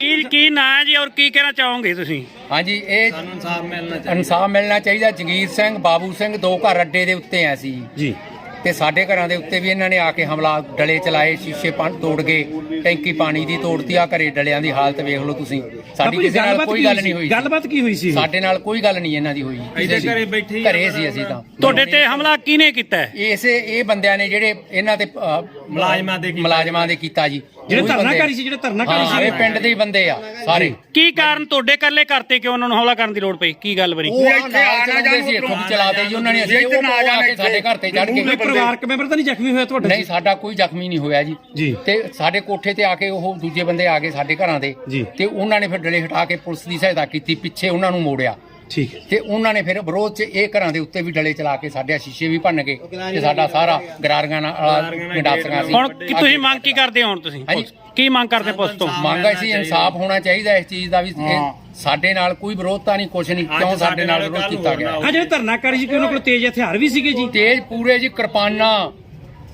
ਕੀ ਕੀ ਨਾਂ ਹੈ ਜੀ ਔਰ ਕੀ ਕਹਿਣਾ ਚਾਹੋਗੇ ਤੁਸੀਂ ਹਾਂਜੀ ਇਹ ਇਨਸਾਫ ਮਿਲਣਾ ਚਾਹੀਦਾ ਇਨਸਾਫ ਮਿਲਣਾ ਚਾਹੀਦਾ ਜਗੀਰ ਸਿੰਘ ਬਾਬੂ ਸਿੰਘ ਦੋ ਘਰ ਅੱਡੇ ਦੇ ਉੱਤੇ ਆ ਸੀ ਜੀ ਤੇ ਸਾਡੇ ਘਰਾਂ ਦੇ ਉੱਤੇ ਵੀ ਇਹਨਾਂ ਨੇ ਆ ਕੇ ਹਮਲਾ ਡਲੇ ਚਲਾਏ ਸ਼ੀਸ਼ੇ ਪਣ ਤੋੜ ਗਏ ਟੈਂਕੀ ਪਾਣੀ ਦੀ ਤੋੜਤੀ ਆ ਘਰੇ ਡਲਿਆਂ ਦੀ ਹਾਲਤ ਵੇਖ ਲਓ ਤੁਸੀਂ ਸਾਡੀ ਕਿਸੇ ਨਾਲ ਕੋਈ ਗੱਲ ਨਹੀਂ? ਹੋਈ। ਗੱਲਬਾਤ ਕੀ ਹੋਈ ਸੀ ਸਾਡੇ ਨਾਲ ਕੋਈ ਗੱਲ ਨਹੀਂ ਇਹਨਾਂ ਦੀ ਹੋਈ ਇੱਥੇ ਕਿਸੇ ਘਰੇ। ਬੈਠੇ ਘਰੇ ਸੀ ਅਸੀਂ ਤਾਂ ਤੁਹਾਡੇ ਤੇ ਹਮਲਾ ਕਿਹਨੇ ਕੀਤਾ? ਇਸੇ ਇਹ ਬੰਦਿਆਂ ਨੇ ਜਿਹੜੇ ਇਹਨਾਂ ਤੇ ਮੁਲਾਜ਼ਮਾਂ ਦੇ। ਮੁਲਾਜ਼ਮਾਂ ਦੇ ਕੀਤਾ ਜੀ ਜਿਹੜੇ ਧਰਨਾਕਾਰੀ ਸੀ ਜਿਹੜੇ ਧਰਨਾਕਾਰੀ ਹਾਂ ਸੀ। ਇਹ ਪਿੰਡ ਦੇ ਹੀ ਬੰਦੇ ਆ ਸਾਰੇ। ਕੀ ਕਾਰਨ ਤੁਹਾਡੇ ਇਕੱਲੇ ਕਰਤੇ ਕਿਉਂ ਉਹਨਾਂ ਨੂੰ ਹਮਲਾ ਕਰਨ ਦੀ ਲੋੜ ਪਈ? ਕੀ ਗੱਲ ਬਣੀ? ਉਹ ਇੱਥੇ ਆ ਨਾ ਸੀ ਇੱਥੋਂ ਵੀ ਚਲਾਤੇ ਜੀ ਉਹਨਾਂ ਨੇ। ਅਸੀਂ ਉਹ ਆ ਕੇ ਸਾਡੇ ਘਰ ਤੇ ਚੜ ਕੋਈ ਕੇ ਪਰਿਵਾਰਕ ਮੈਂਬਰ ਤਾਂ ਨਹੀਂ ਜ਼ਖਮੀ ਹੋਇਆ ਤੁਹਾਡੇ ਨਹੀਂ ਸਾਡਾ ਕੋਈ ਜ਼ਖਮੀ ਨਹੀਂ ਹੋਇਆ ਜੀ। ਜੀ। ਤੇ ਸਾਡੇ ਕੋਠੇ ਤੇ ਆ ਕੇ ਉਹ ਦੂਜੇ ਬੰਦੇ ਆ ਗਏ ਸਾਡੇ ਘਰਾਂ ਦੇ। ਜੀ। ਤੇ ਉਹਨਾਂ ਨੇ ਫਿਰ ਡਲੇ ਹਟਾ ਕੇ ਪੁਲਿਸ ਦੀ ਸਹਾਇਤਾ ਕੀਤੀ ਪਿੱਛੇ ਉਹਨਾਂ ਨੂੰ ਮੋੜਿਆ। ਠੀਕ ਹੈ। ਤੇ ਉਹਨਾਂ ਨੇ ਫਿਰ ਵਿਰੋਧ 'ਚ ਇਹ ਘਰਾਂ ਦੇ ਉੱਤੇ ਵੀ ਡਲੇ ਚਲਾ ਕੇ ਸਾਡੇ ਸ਼ੀਸ਼ੇ ਵੀ ਭੰਨ ਗਏ ਤੇ ਸਾਡਾ ਸਾਰਾ ਗਰਾਰੀਆਂ ਨਾਲ ਗੰਡਾਸੀਆਂ ਸੀ ਹੁਣ ਕੀ ਤੁਸੀਂ ਮੰਗ ਕੀ ਕਰਦੇ ਹੋ ਹੁਣ ਤੁਸੀਂ। ਕੀ ਮੰਗ ਕਰਦੇ ਪੁਲਿਸ ਤੋਂ? ਮੰਗ ਸੀ ਇਨਸਾਫ ਹੋਣਾ ਚਾਹੀਦਾ ਇਸ ਚੀਜ਼ ਦਾ ਵੀ। ਇਹ ਸਾਡੇ ਨਾਲ ਕੋਈ ਵਿਰੋਧਤਾ ਨਹੀਂ ਕੁਛ ਨਹੀਂ ਕਿਉਂ ਸਾਡੇ ਨਾਲ ਵਿਰੋਧ ਕੀਤਾ ਗਿਆ? ਹਾਂ ਜਿਹੜੇ ਧਰਨਾਕਾਰੀ ਸੀ ਕਿ ਉਹਨਾਂ ਕੋਲ ਤੇਜ਼ ਹਥਿਆਰ ਵੀ ਸੀਗੇ ਜੀ। ਤੇਜ ਪੂਰੇ ਜੀ ਕਿਰਪਾਨਾਂ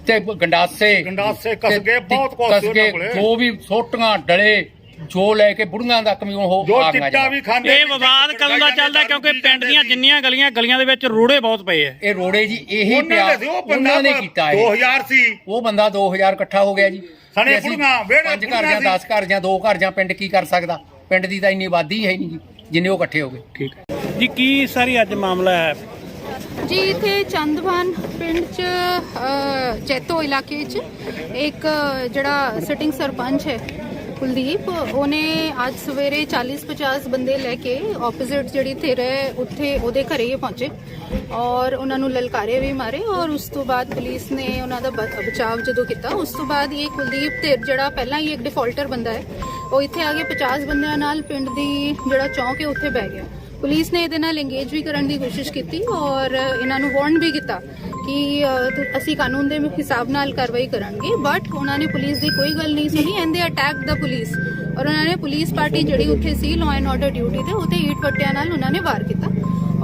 ਤੇ ਗੰਡਾਸੇ ਗੰਡਾਸੇ, ਕਸਗੇ, ਬਹੁਤ ਕੁਛ ਸੀ ਉਹਨਾਂ ਕੋਲੇ। ਜੋ ਵੀ ਸੋਟੀਆਂ ਡਲੇ ਜੋ ਲੈ ਕੇ ਬੁੜੀਆਂ ਤੱਕ ਵੀ ਉਹ ਜੋ ਚਿੱਟਾ। ਵੀ ਖਾਂਦੇ ਇਹ ਵਿਵਾਦ ਕਦੋਂ ਦਾ ਚੱਲਦਾ ਕਿਉਂਕਿ ਪਿੰਡ ਦੀਆਂ ਜਿੰਨੀਆਂ ਗਲੀਆਂ ਗਲੀਆਂ ਦੇ ਵਿੱਚ ਰੋੜੇ ਬਹੁਤ ਪਏ ਐ। ਇਹ ਰੋੜੇ ਜੀ ਇਹੀ ਪਿਆ। ਉਹਨਾਂ ਨੇ ਕੀਤਾ ਇਹ। 2000 ਸੀ। ਉਹ ਬੰਦਾ 2000 ਇਕੱਠਾ ਹੋ ਗਿਆ ਜੀ। ਸਣੇ ਬੁੜੀਆਂ, ਵਿਹੜੇ ਪੰਜ ਘਰ ਬੁੜੀਆਂ ਜਾਂ 10 ਘਰ ਜਾਂ 2 ਘਰ ਜਾਂ ਪਿੰਡ ਕੀ ਕਰ ਸਕਦਾ? ਪਿੰਡ ਦੀ ਤਾਂ ਇੰਨੀ ਆਬਾਦੀ ਹੈ ਨਹੀਂ ਜੀ ਜਿੰਨੇ ਉਹ ਇਕੱਠੇ ਹੋ ਗਏ। ਠੀਕ ਹੈ। ਜੀ ਕੀ ਸਾਰੀ ਅੱਜ ਮਾਮਲਾ ਹੈ? ਜੀ ਇੱਥੇ ਚੰਦਵਾਨ ਪਿੰਡ ਚ ਜੈਤੋ ਇਲਾਕੇ ਚ ਇੱਕ ਜਿਹੜਾ ਸਿਟਿੰਗ ਸਰਪੰਚ ਹੈ ਕੁਲਦੀਪ, ਉਹਨੇ ਅੱਜ ਸਵੇਰੇ 40-50 ਬੰਦੇ ਲੈ ਕੇ ਆਪੋਜ਼ਿਟ ਜਿਹੜੀ ਧਿਰ ਹੈ ਉੱਥੇ ਉਹਦੇ ਘਰੇ ਹੀ ਪਹੁੰਚੇ ਔਰ ਉਹਨਾਂ ਨੂੰ ਲਲਕਾਰੇ ਵੀ ਮਾਰੇ ਔਰ ਉਸ ਤੋਂ ਬਾਅਦ ਪੁਲਿਸ ਨੇ ਉਹਨਾਂ ਦਾ ਬ- ਬਚਾਵ ਜਦੋਂ ਕੀਤਾ, ਉਸ ਤੋਂ ਬਾਅਦ ਇਹ ਕੁਲਦੀਪ ਧਿਰ ਜਿਹੜਾ ਪਹਿਲਾਂ ਹੀ ਇੱਕ ਡਿਫਾਲਟਰ ਬੰਦਾ ਹੈ, ਉਹ ਇੱਥੇ ਆ ਕੇ 50 ਬੰਦਿਆਂ ਨਾਲ ਪਿੰਡ ਦੀ ਜਿਹੜਾ ਚੌਂਕ ਹੈ, ਉੱਥੇ ਬਹਿ ਗਿਆ। ਪੁਲਿਸ ਨੇ ਇਹਦੇ ਨਾਲ ਇੰਗੇਜ ਵੀ ਕਰਨ ਦੀ ਕੋਸ਼ਿਸ਼ ਕੀਤੀ ਔਰ ਇਹਨਾਂ ਨੂੰ ਵਾਰਨ ਵੀ ਕੀਤਾ ਕਿ ਅਸੀਂ ਕਾਨੂੰਨ ਦੇ ਹਿਸਾਬ ਨਾਲ ਕਾਰਵਾਈ ਕਰਾਂਗੇ ਬਟ ਉਹਨਾਂ ਨੇ ਪੁਲਿਸ ਦੀ ਕੋਈ ਗੱਲ ਨਹੀਂ ਸੁਣੀ ਐਂਡ ਦੇ ਅਟੈਕ ਦਾ ਪੁਲਿਸ ਔਰ ਉਹਨਾਂ ਨੇ ਪੁਲਿਸ ਪਾਰਟੀ ਜਿਹੜੀ ਉੱਥੇ ਸੀ ਲਾਅ ਐਂਡ ਆਰਡਰ ਡਿਊਟੀ ਤੇ ਉਹਤੇ ਈਟ ਪੱਟਿਆਂ ਨਾਲ ਉਹਨਾਂ ਨੇ ਵਾਰ ਕੀਤਾ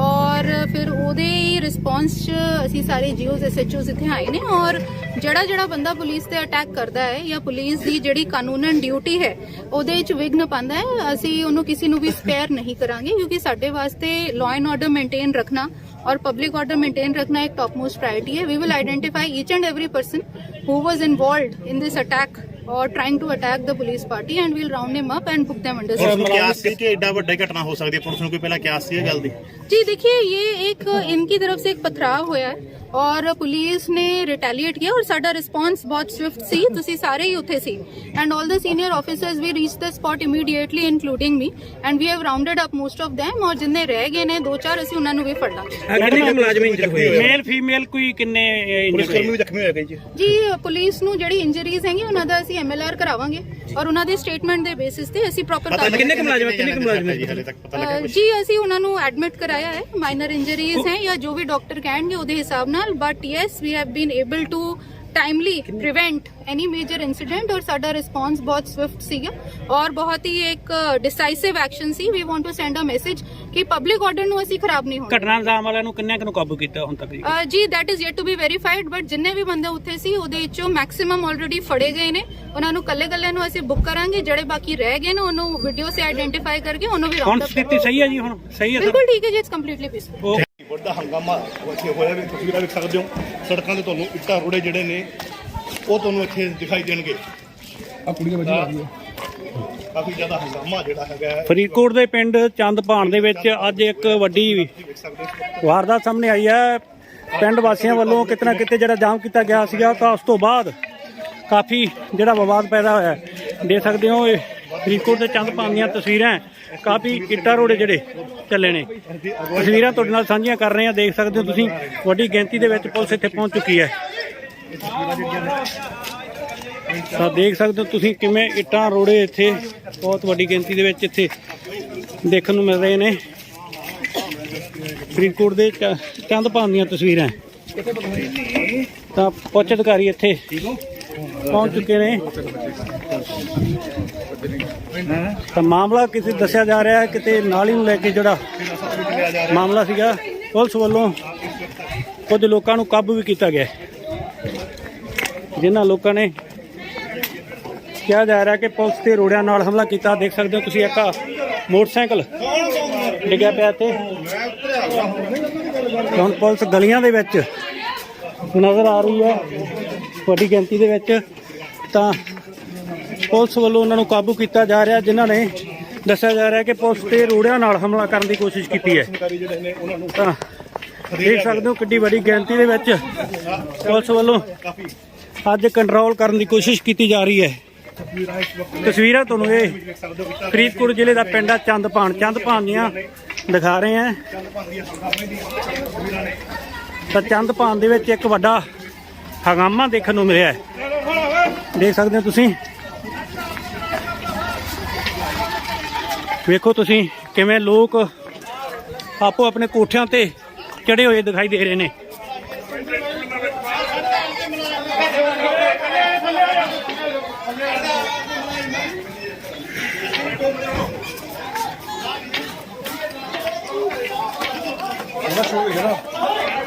ਔਰ ਫਿਰ ਉਹਦੇ ਰਿਸਪੌਂਸ 'ਚ ਅਸੀਂ ਸਾਰੇ ਜੀਓਸ ਐਸਐਚਓਸ ਇੱਥੇ ਆਏ ਨੇ ਔਰ ਜਿਹੜਾ ਜਿਹੜਾ ਬੰਦਾ ਪੁਲਿਸ ਤੇ ਅਟੈਕ ਕਰਦਾ ਹੈ ਜਾਂ ਪੁਲਿਸ ਦੀ ਜਿਹੜੀ ਕਾਨੂੰਨਨ ਡਿਊਟੀ ਹੈ, ਉਹਦੇ ਵਿੱਚ ਵਿਘਨ ਪਾਉਂਦਾ ਹੈ। ਅਸੀਂ ਉਹਨੂੰ ਕਿਸੇ ਨੂੰ ਵੀ ਸਪੇਅਰ ਨਹੀਂ ਕਰਾਂਗੇ ਕਿਉਂਕਿ ਸਾਡੇ ਵਾਸਤੇ ਲਾਅ ਐਂਡ ਆਰਡਰ ਮੇਨਟੇਨ ਰੱਖਣਾ ਔਰ ਪਬਲਿਕ ਆਰਡਰ ਮੇਨਟੇਨ ਰੱਖਣਾ ਇੱਕ ਟੌਪ ਮੋਸਟ ਪ੍ਰਾਇੋਰਟੀ ਹੈ। We will identify each and every person who was involved in this attack or trying to attack the police party and we'll round him up and put them under police ਨੂੰ surveillance. ਕਿਆਸ ਸੀ ਕਿ ਐਡਾ ਵੱਡਾ ਘਟਨਾ ਹੋ ਸਕਦੀ ਹੈ police ਨੂੰ ਕੋਈ ਪਹਿਲਾਂ ਕਿਆਸ ਸੀ ਇਹ ਗੱਲ ਦੀ जी देखिए ये एक इनकी तरफ से एक पथराव होया है ਔਰ ਪੁਲਿਸ ਨੇ ਰਿਟੈਲੀਏਟ ਕੀਤਾ ਔਰ ਸਾਡਾ ਰਿਸਪੌਂਸ ਬਹੁਤ ਸਵਿਫਟ ਸੀ। ਤੁਸੀਂ ਸਾਰੇ ਹੀ ਉੱਥੇ ਸੀ। And 올 the senior officers we reach the spot immediately including me and we have rounded up most of them ਔਰ ਜਿੰਨੇ ਰਹਿ ਗਏ ਨੇ ਦੋ ਚਾਰ ਅਸੀਂ ਉਹਨਾਂ ਨੂੰ ਵੀ ਫੜ ਲਾਂਗੇ। ਕਿੰਨੇ ਕੁ ਮੁਲਾਜ਼ਮ ਇੰਜਰ ਹੋਏ ਮੇਲ ਫੀਮੇਲ ਕੋਈ ਕਿੰਨੇ ਪੁਲਿਸ ਇੰਜਰ ਕਰਮੀ ਹੋਏ ਵੀ ਜ਼ਖਮੀ ਹੋਏ ਗਏ ਜੀ। ਜੀ ਪੁਲਿਸ ਨੂੰ ਜਿਹੜੀ ਇੰਜਰੀਜ਼ ਹੈਗੀ ਉਹਨਾਂ ਦਾ ਅਸੀਂ ਐਮਐਲਆਰ ਕਰਾਵਾਂਗੇ। ਔਰ ਉਹਨਾਂ ਦੇ ਸਟੇਟਮੈਂਟ ਦੇ ਬੇਸਿਸ ਤੇ ਅਸੀਂ ਪ੍ਰੋਪਰ ਪਤਾ ਕਿੰਨੇ ਕੁ ਮੁਲਾਜ਼ਮ ਹੈ, ਕਿੰਨੇ ਕੁ ਮੁਲਾਜ਼ਮ ਹੈ? ਜੀ? ਹਲੇ ਤੱਕ ਪਤਾ ਲੱਗਿਆ ਅਹ ਕੁਛ? ਜੀ ਅਸੀਂ ਉਹਨਾਂ ਨੂੰ ਐਡਮਿਟ ਕਰਾਇਆ ਹੈ। ਮਾਈਨਰ ਇੰਜਰੀਜ਼ ਹੈ ਜਾਂ ਜੋ ਵੀ ਡਾਕਟਰ ਕਹਿਣਗੇ ਉਹਦੇ ਹਿਸਾਬ ਨਾਲ but yes we have been able to timely prevent any major incident ਔਰ ਸਾਡਾ ਰਿਸਪੌਂਸ ਬਹੁਤ ਸਵਿਫਟ ਸੀਗਾ ਔਰ ਬਹੁਤ ਹੀ ਇੱਕ decisive action C we want to send a message ਕਿ ਪਬਲਿਕ ਆਰਡਰ ਨੂੰ ਅਸੀਂ ਖਰਾਬ ਨਹੀਂ ਹੋਣ ਘਟਨਾ ਅੰਜਾਮ ਵਾਲਿਆਂ ਨੂੰ ਕਿੰਨੇ ਕੁ ਨੂੰ ਕਾਬੂ ਕੀਤਾ ਹੁਣ ਤੱਕ ਜੀ? ਜੀ that is yet to be verified but ਜਿੰਨੇ ਵੀ ਬੰਦੇ ਉੱਥੇ ਸੀ ਉਹਦੇ ਵਿੱਚੋਂ ਮੈਕਸਿਮਮ ਆਲਰੇਡੀ ਫੜੇ ਗਏ ਨੇ। ਉਹਨਾਂ ਨੂੰ ਕੱਲੇ ਕੱਲੇ ਨੂੰ ਅਸੀਂ ਬੁੱਕ ਕਰਾਂਗੇ ਜਿਹੜੇ ਬਾਕੀ ਰਹਿ ਗਏ ਨੇ ਉਹਨੂੰ ਵੀਡੀਓ ਸੇ ਆਈਡੈਂਟੀਫਾਈ ਕਰਕੇ ਉਹਨੂੰ ਵੀ ਹੁਣ ਰਾਉਂਡ ਅਪ ਸਥਿਤੀ ਸਹੀ ਹੈ ਜੀ ਹੁਣ? ਸਹੀ ਹੈ ਬਿਲਕੁਲ ਠੀਕ ਹੈ ਜੀ ਇਟਸ ਕੰਪਲੀਟਲੀ ਪੀਸਫੁਲ ਉਹ ਵੱਡਾ ਹੰਗਾਮਾ ਇੱਥੇ ਹੋਇਆ ਵੀ ਤਸਵੀਰਾਂ ਵੇਖ ਸਕਦੇ ਹੋ। ਸੜਕਾਂ ਤੇ ਤੁਹਾਨੂੰ ਇੱਟਾਂ ਰੋੜੇ ਜਿਹੜੇ ਨੇ ਉਹ ਤੁਹਾਨੂੰ ਇੱਥੇ ਦਿਖਾਈ ਦੇਣਗੇ। ਆ ਕੁੜੀਆਂ ਵੱਜੀ ਕਾਫੀ ਜ਼ਿਆਦਾ ਹੰਗਾਮਾ ਜਿਹੜਾ ਹੈਗਾ ਹੈ, ਫਰੀਦਕੋਟ ਦੇ ਪਿੰਡ ਚੰਦਪਾਣ ਦੇ ਵਿੱਚ ਅੱਜ ਇੱਕ ਵੱਡੀ ਵਾਰਦਾਤ ਸਾਹਮਣੇ ਆਈ ਹੈ। ਪਿੰਡ ਵਾਸੀਆਂ ਵੱਲੋਂ ਕਿਤਨਾ ਕਿਤੇ ਜਿਹੜਾ ਜਾਮ ਕੀਤਾ ਗਿਆ ਸੀਗਾ ਤਾਂ ਉਸ ਤੋਂ ਬਾਅਦ ਕਾਫੀ ਜਿਹੜਾ ਵਿਵਾਦ ਪੈਦਾ ਹੋਇਆ ਹੈ। ਦੇਖ ਸਕਦੇ ਹੋ ਇਹ ਫਰੀਦਕੋਟ ਦੇ ਚੰਦਪਾਣ ਦੀਆਂ ਤਸਵੀਰਾਂ ਕਾਫੀ ਇੱਟਾਂ ਰੋੜੇ ਜਿਹੜੇ ਚੱਲੇ ਨੇ। ਤਸਵੀਰਾਂ ਤੁਹਾਡੇ ਨਾਲ ਸਾਂਝੀਆਂ ਕਰ ਰਹੇ ਹਾਂ। ਦੇਖ ਸਕਦੇ ਹੋ ਤੁਸੀਂ, ਵੱਡੀ ਗਿਣਤੀ ਦੇ ਵਿੱਚ ਪੁਲਿਸ ਇੱਥੇ ਪਹੁੰਚ ਚੁੱਕੀ ਹੈ। ਤਾਂ ਦੇਖ ਸਕਦੇ ਹੋ ਤੁਸੀਂ ਕਿਵੇਂ ਇੱਟਾਂ ਰੋੜੇ ਇੱਥੇ, ਬਹੁਤ ਵੱਡੀ ਗਿਣਤੀ ਦੇ ਵਿੱਚ ਇੱਥੇ ਦੇਖਣ ਨੂੰ ਮਿਲ ਰਹੇ ਨੇ। ਫਰੀਦਕੋਟ ਦੇ ਚ- ਚੰਦਪਾਨ ਦੀਆਂ ਤਸਵੀਰਾਂ ਤਾਂ ਪੁੱਛ ਅਧਿਕਾਰੀ ਇੱਥੇ ਪਹੁੰਚ ਚੁੱਕੇ ਨੇ। ਤਾਂ ਮਾਮਲਾ ਕਿਸੇ ਦੱਸਿਆ ਜਾ ਰਿਹਾ ਹੈ, ਕਿਤੇ ਨਾਲੀ ਨੂੰ ਲੈ ਕੇ ਜਿਹੜਾ ਮਾਮਲਾ ਸੀਗਾ, ਪੁਲਿਸ ਵੱਲੋਂ ਕੁਝ ਲੋਕਾਂ ਨੂੰ ਕਾਬੂ ਵੀ ਕੀਤਾ ਗਿਆ ਹੈ। ਜਿਨ੍ਹਾਂ ਲੋਕਾਂ ਨੇ ਕਿਹਾ ਜਾ ਰਿਹਾ ਕਿ ਪੁਲਿਸ ਤੇ ਰੋੜਿਆਂ ਨਾਲ ਹਮਲਾ ਕੀਤਾ। ਦੇਖ ਸਕਦੇ ਹੋ ਤੁਸੀਂ ਇੱਕ ਮੋਟਰਸਾਈਕਲ ਡਿੱਗਿਆ ਪਿਆ ਤੇ ਹੁਣ ਪੁਲਿਸ ਗਲੀਆਂ ਦੇ ਵਿੱਚ ਨਜ਼ਰ ਆ ਰਹੀ ਹੈ। ਵੱਡੀ ਗਿਣਤੀ ਦੇ ਵਿੱਚ ਤਾਂ ਪੁਲਿਸ ਵੱਲੋਂ ਉਹਨਾਂ ਨੂੰ ਕਾਬੂ ਕੀਤਾ ਜਾ ਰਿਹਾ, ਜਿਨ੍ਹਾਂ ਨੇ ਦੱਸਿਆ ਜਾ ਰਿਹਾ ਕਿ ਪੁਲਿਸ ਤੇ ਰੋੜਿਆਂ ਨਾਲ ਹਮਲਾ ਕਰਨ ਦੀ ਕੋਸ਼ਿਸ਼ ਕੀਤੀ ਹੈ। ਤਾਂ ਦੇਖ ਸਕਦੇ ਹੋ ਕਿੱਡੀ ਵੱਡੀ ਗਿਣਤੀ ਦੇ ਵਿੱਚ ਪੁਲਿਸ ਵੱਲੋਂ ਅੱਜ ਕੰਟਰੋਲ ਕਰਨ ਦੀ ਕੋਸ਼ਿਸ਼ ਕੀਤੀ ਜਾ ਰਹੀ ਹੈ। ਤਸਵੀਰਾਂ ਤੁਹਾਨੂੰ ਇਹ ਫਰੀਦਕੋਟ ਜ਼ਿਲ੍ਹੇ ਦਾ ਪਿੰਡ ਆ ਚੰਦਪਾਨ ਚੰਦਪਾਨ ਦੀਆਂ ਦਿਖਾ ਰਹੇ ਆ ਤਾਂ ਚੰਦਪਾਨ ਦੇ ਵਿੱਚ ਇੱਕ ਵੱਡਾ ਹਗਾਮਾ ਦੇਖਣ ਨੂੰ ਮਿਲਿਆ ਦੇਖ ਸਕਦੇ ਹੋ ਤੁਸੀਂ। ਵੇਖੋ ਤੁਸੀਂ ਕਿਵੇਂ ਲੋਕ ਆਪੋ ਆਪਣੇ ਕੋਠਿਆਂ ਤੇ ਚੜੇ ਹੋਏ ਦਿਖਾਈ ਦੇ ਰਹੇ ਨੇ।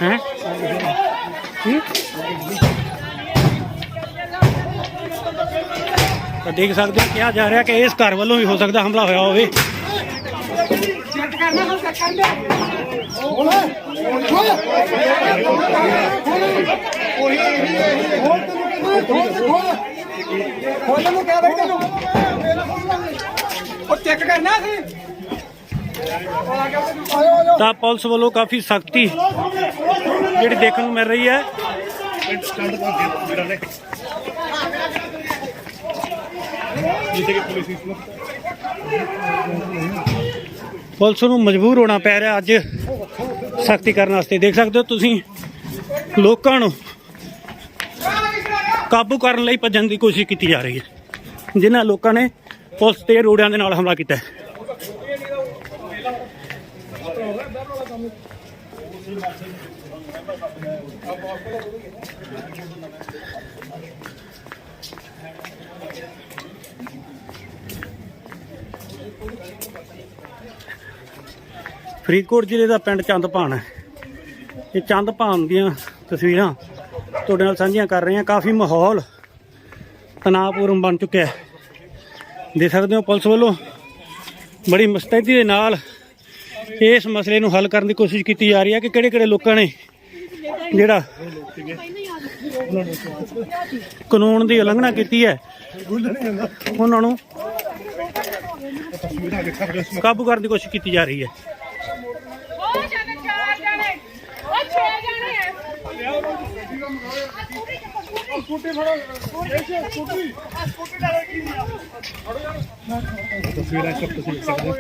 ਹੈ? ਤਾਂ ਦੇਖ ਸਕਦੇ ਹੋ ਕਿਹਾ ਜਾ ਰਿਹਾ ਕਿ ਇਸ ਘਰ ਵੱਲੋਂ ਵੀ ਹੋ ਸਕਦਾ ਹਮਲਾ ਹੋਇਆ ਹੋਵੇ ਖੋਲਣ ਨੂੰ ਕਿਹਾ ਬੈਠੇ ਨੂੰ ਉਹ ਚੈੱਕ ਕਰਨਾ ਸੀ ਤਾਂ ਪੁਲਿਸ ਵੱਲੋਂ ਕਾਫੀ ਸਖਤੀ ਜਿਹੜੀ ਦੇਖਣ ਨੂੰ ਮਿਲ ਰਹੀ ਹੈ। ਪੁਲਿਸ ਪੁਲਿਸ ਨੂੰ ਮਜਬੂਰ ਹੋਣਾ ਪੈ ਰਿਹਾ ਅੱਜ ਸਖਤੀ ਕਰਨ ਵਾਸਤੇ। ਦੇਖ ਸਕਦੇ ਹੋ ਤੁਸੀਂ, ਲੋਕਾਂ ਨੂੰ ਕਾਬੂ ਕਰਨ ਲਈ ਭੱਜਣ ਦੀ ਕੋਸ਼ਿਸ਼ ਕੀਤੀ ਜਾ ਰਹੀ ਹੈ। ਜਿਨ੍ਹਾਂ ਲੋਕਾਂ ਨੇ ਪੁਲਿਸ ਤੇ ਰੋੜਿਆਂ ਦੇ ਨਾਲ ਹਮਲਾ ਕੀਤਾ ਹੈ। ਫਰੀਦਕੋਟ ਜ਼ਿਲ੍ਹੇ ਦਾ ਪਿੰਡ ਚੰਦਪਾਨ ਹੈ। ਇਹ ਚੰਦਪਾਨ ਦੀਆਂ ਤਸਵੀਰਾਂ ਤੁਹਾਡੇ ਨਾਲ ਸਾਂਝੀਆਂ ਕਰ ਰਹੇ ਹਾਂ। ਕਾਫੀ ਮਾਹੌਲ ਤਣਾਅਪੂਰਨ ਬਣ ਚੁੱਕਿਆ ਹੈ। ਦੇਖ ਸਕਦੇ ਹੋ ਪੁਲਿਸ ਵੱਲੋਂ ਬੜੀ ਮੁਸਤੈਦੀ ਦੇ ਨਾਲ ਇਸ ਮਸਲੇ ਨੂੰ ਹੱਲ ਕਰਨ ਦੀ ਕੋਸ਼ਿਸ਼ ਕੀਤੀ ਜਾ ਰਹੀ ਹੈ ਕਿ ਕਿਹੜੇ ਕਿਹੜੇ ਲੋਕਾਂ ਨੇ ਜਿਹੜਾ ਕਾਨੂੰਨ ਦੀ ਉਲੰਘਣਾ ਕੀਤੀ ਹੈ, ਉਹਨਾਂ ਨੂੰ ਕਾਬੂ ਕਰਨ ਦੀ ਕੋਸ਼ਿਸ਼ ਕੀਤੀ ਜਾ ਰਹੀ ਹੈ। ਉਹ ਜਾਣੇ, ਚਾਰ ਜਾਣੇ। ਉਹ ਛੇ ਜਾਣੇ। ਆ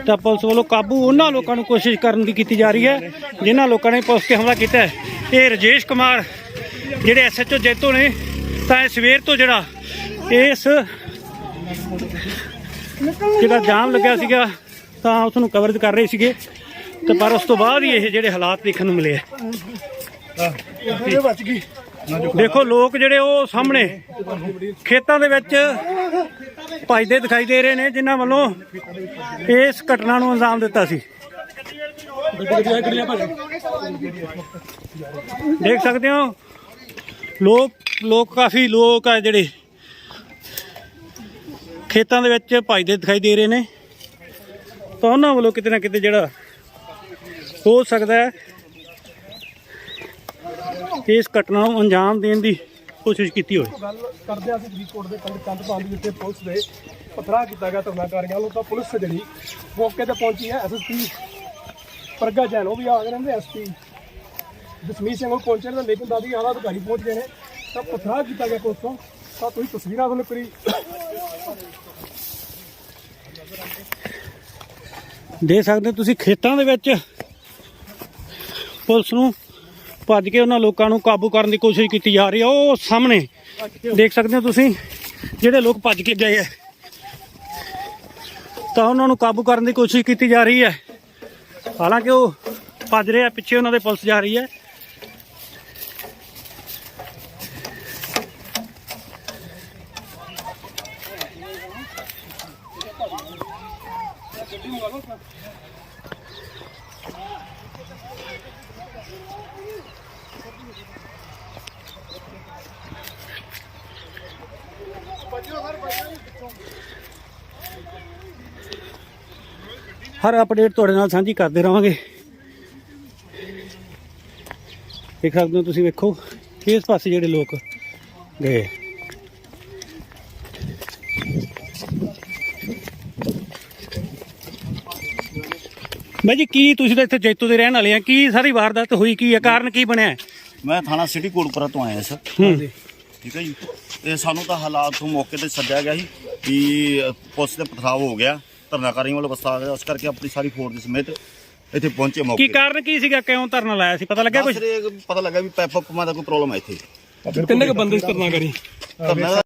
ਤਾਂ ਪੁਲਿਸ ਵੱਲੋਂ ਕਾਬੂ ਉਹਨਾਂ ਲੋਕਾਂ ਨੂੰ ਕੋਸ਼ਿਸ਼ ਕਰਨ ਦੀ ਕੀਤੀ ਜਾ ਰਹੀ ਹੈ ਜਿਨ੍ਹਾਂ ਲੋਕਾਂ ਨੇ ਪੁਲਿਸ ਤੇ ਹਮਲਾ ਕੀਤਾ ਹੈ। ਇਹ ਰਜੇਸ਼ ਕੁਮਾਰ ਜਿਹੜੇ ਐਸਐਚਓ ਜੈਤੋ ਨੇ ਤਾਂ ਇਹ ਸਵੇਰ ਤੋਂ ਜਿਹੜਾ ਇਸ ਜਿਹੜਾ ਜਾਮ ਲੱਗਿਆ ਸੀਗਾ ਤਾਂ ਉਸ ਨੂੰ ਕਵਰੇਜ ਕਰ ਰਹੇ ਸੀਗੇ। ਤੇ ਪਰ ਉਸ ਤੋਂ ਬਾਅਦ ਹੀ ਇਹ ਜਿਹੜੇ ਹਾਲਾਤ ਦੇਖਣ ਨੂੰ ਮਿਲੇ ਆ ਇਹ ਬਚ ਗਈ। ਦੇਖੋ ਲੋਕ ਜਿਹੜੇ ਉਹ ਸਾਹਮਣੇ ਖੇਤਾਂ ਦੇ ਵਿੱਚ ਭੱਜਦੇ ਦਿਖਾਈ ਦੇ ਰਹੇ ਨੇ, ਜਿਨ੍ਹਾਂ ਵੱਲੋਂ ਇਸ ਘਟਨਾ ਨੂੰ ਅੰਜਾਮ ਦਿੱਤਾ ਸੀ। ਦੇਖ ਸਕਦੇ ਹੋ, ਲੋਕ ਲੋਕ ਕਾਫੀ ਲੋਕ ਆ ਜਿਹੜੇ ਖੇਤਾਂ ਦੇ ਵਿੱਚ ਭੱਜਦੇ ਦਿਖਾਈ ਦੇ ਰਹੇ ਨੇ। ਤਾਂ ਉਹਨਾਂ ਵੱਲੋਂ ਕਿਤੇ ਨਾ ਕਿਤੇ ਜਿਹੜਾ ਹੋ ਸਕਦਾ ਹੈ ਇਸ ਘਟਨਾ ਨੂੰ ਅੰਜਾਮ ਦੇਣ ਦੀ ਕੋਸ਼ਿਸ਼ ਕੀਤੀ ਹੋਵੇ ਗੱਲ ਕਰਦੇ ਆ ਅਸੀਂ ਫਰੀਦਕੋਟ ਦੇ ਪਿੰਡ ਚੰਦਪਾਲ ਦੇ ਜਿੱਥੇ ਪੁਲਿਸ ਦੇ ਪਥਰਾ ਕੀਤਾ ਗਿਆ ਧਰਨਾਕਾਰੀਆਂ ਵੱਲੋਂ ਤਾਂ ਪੁਲਿਸ ਜਿਹੜੀ ਮੌਕੇ ਤੇ ਪਹੁੰਚੀ ਹੈ ਐਸਐਸਪੀ ਪ੍ਰਗਾ ਜੈਨ ਉਹ ਵੀ ਆ ਗਏ ਰਹਿੰਦੇ ਐਸਪੀ ਜਸਮੀਤ ਸਿੰਘ ਉਹ ਪਹੁੰਚੇ ਨੇ ਤਾਂ ਲੇਕਿਨ ਦਾਦੀ ਆਲਾ ਅਧਿਕਾਰੀ ਪਹੁੰਚ ਗਏ ਨੇ। ਤਾਂ ਪਥਰਾ ਕੀਤਾ ਗਿਆ ਪੁਲਿਸ ਤੋਂ। ਤਾਂ ਤੁਸੀਂ ਤਸਵੀਰਾਂ ਤੁਹਾਨੂੰ ਕਰੀ ਦੇ ਸਕਦੇ ਤੁਸੀਂ ਖੇਤਾਂ ਦੇ ਵਿੱਚ ਪੁਲਿਸ ਨੂੰ ਭੱਜ ਕੇ ਉਹਨਾਂ ਲੋਕਾਂ ਨੂੰ ਕਾਬੂ ਕਰਨ ਦੀ ਕੋਸ਼ਿਸ਼ ਕੀਤੀ ਜਾ ਰਹੀ ਹੈ ਉਹ ਸਾਹਮਣੇ ਦੇਖ ਸਕਦੇ ਹੋ ਤੁਸੀਂ, ਜਿਹੜੇ ਲੋਕ ਭੱਜ ਕੇ ਗਏ ਹੈ ਤਾਂ ਉਹਨਾਂ ਨੂੰ ਕਾਬੂ ਕਰਨ ਦੀ ਕੋਸ਼ਿਸ਼ ਕੀਤੀ ਜਾ ਰਹੀ ਹੈ ਹਾਲਾਂਕਿ ਉਹ ਭੱਜ ਰਹੇ ਆ, ਪਿੱਛੇ ਉਹਨਾਂ ਦੇ ਪੁਲਿਸ ਜਾ ਰਹੀ ਹੈ ਹਰ ਅਪਡੇਟ ਤੁਹਾਡੇ ਨਾਲ ਸਾਂਝੀ ਕਰਦੇ ਰਵਾਂਗੇ। ਦੇਖ ਸਕਦੇ ਹੋ ਤੁਸੀਂ ਵੇਖੋ, ਕਿਸ ਪਾਸੇ ਜਿਹੜੇ ਲੋਕ ਗਏ। ਬਾਈ ਜੀ ਕੀ ਤੁਸੀਂ ਤਾਂ ਇੱਥੇ ਜੈਤੋ ਦੇ ਰਹਿਣ ਵਾਲੇ ਆ ਕੀ ਸਾਰੀ ਵਾਰਦਾਤ ਹੋਈ ਕੀ ਹੈ ਕਾਰਨ ਕੀ ਬਣਿਆ? ਮੈਂ ਥਾਣਾ ਸਿਟੀ ਕੋਟਪੁਰਾ ਤੋਂ ਆਇਆ ਸਰ। ਠੀਕ ਹੈ ਜੀ। ਤੇ ਸਾਨੂੰ ਤਾਂ ਹਾਲਾਤ ਤੋਂ ਮੌਕੇ ਤੇ ਸੱਦਿਆ ਗਿਆ ਸੀ ਕਿ ਪੁਲਿਸ ਦੇ ਪਥਰਾਵ ਹੋ ਗਿਆ ਧਰਨਾਕਾਰੀਆਂ ਵੱਲੋਂ ਬਸਤਾ ਆ ਗਿਆ ਉਸ ਕਰਕੇ ਆਪਣੀ ਸਾਰੀ ਫੋਰਸ ਦੇ ਸਮੇਤ ਇੱਥੇ ਪਹੁੰਚੇ ਮੌਕੇ ਕੀ ਕਾਰਨ ਕੀ ਸੀਗਾ? ਕਿਉਂ ਧਰਨਾ ਲਾਇਆ ਸੀ? ਪਤਾ ਲੱਗਿਆ ਕੁਝ ਇਹ ਪਤਾ ਲੱਗਾ ਵੀ ਪੈਪ ਅਪ ਦਾ ਕੋਈ ਪ੍ਰੋਬਲਮ ਹੈ ਇੱਥੇ। ਕਿੰਨੇ ਕ ਬੰਦੇ ਇਸ ਤਰ੍ਹਾਂ ਕਰੀ ਧਰਨਾ